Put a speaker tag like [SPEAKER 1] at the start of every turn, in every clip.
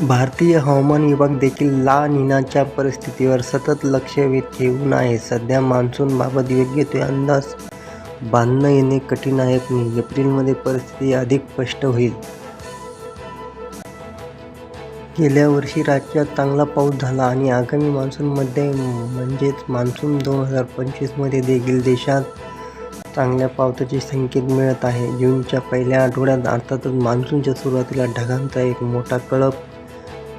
[SPEAKER 1] भारतीय हवामान विभाग देखील ला निनाच्या परिस्थितीवर सतत लक्ष वेध ठेवून आहे. सध्या मान्सूनबाबत योग्य ते अंदाज बांधणं येणे कठीण आहे. पण एप्रिलमध्ये परिस्थिती अधिक स्पष्ट होईल. गेल्या वर्षी राज्यात चांगला पाऊस झाला आणि आगामी मान्सूनमध्ये म्हणजेच मान्सून दोन हजार पंचवीसमध्ये देखील देशात चांगल्या पावसाचे संकेत मिळत आहे. जूनच्या पहिल्या आठवड्यात अर्थातच मान्सूनच्या सुरुवातीला ढगांचा एक मोठा कळप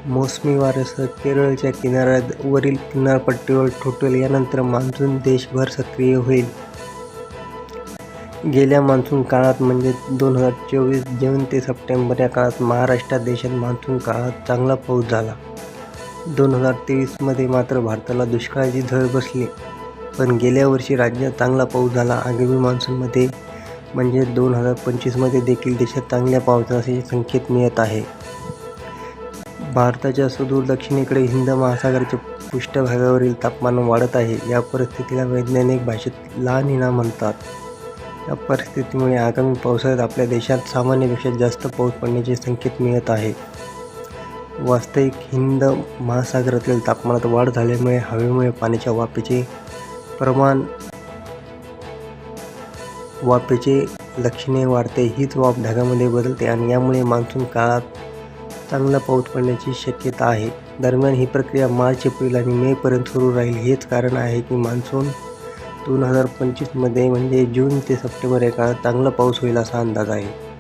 [SPEAKER 1] मोसमी वाऱ्यासह केरळच्या किनाऱ्यावरील किनारपट्टीवर ठोठेल यानंतर मान्सून देशभर सक्रिय होईल. गेल्या मान्सून काळात म्हणजे दोन हजार चोवीस जून ते सप्टेंबर या काळात महाराष्ट्रात देशात मान्सून काळात चांगला पाऊस झाला. दोन हजार तेवीसमध्ये मात्र भारताला दुष्काळाची झळ बसली. पण गेल्या वर्षी राज्यात चांगला पाऊस झाला. आगामी मान्सूनमध्ये म्हणजे दोन हजार पंचवीसमध्ये देखील देशात चांगल्या पावसाचे संकेत मिळत आहे. भारताच्या सुदूर दक्षिणेकडे हिंद महासागराच्या पृष्ठभागावरील तापमान वाढत आहे. या परिस्थितीला वैज्ञानिक भाषेत लहान हिना म्हणतात. या परिस्थितीमुळे आगामी पावसाळ्यात आपल्या देशात सामान्यपेक्षा जास्त पाऊस पडण्याचे संकेत मिळत आहे. वास्तविक हिंद महासागरातील तापमानात वाढ झाल्यामुळे हवेमुळे पाण्याच्या वाफेचे प्रमाण वाफेचे लक्षणे वाढते. हीच वाफ ढगामध्ये बदलते आणि यामुळे मान्सून काळात चांगला पाऊस पडण्याची शक्यता आहे. दरम्यान ही प्रक्रिया मार्च, एप्रिल आणि मे पर्यंत सुरू राहील. हेच कारण आहे की मान्सून दोन हजार पंचवीसमध्ये म्हणजे जून ते सप्टेंबर या काळात चांगला पाऊस होईल असा अंदाज आहे.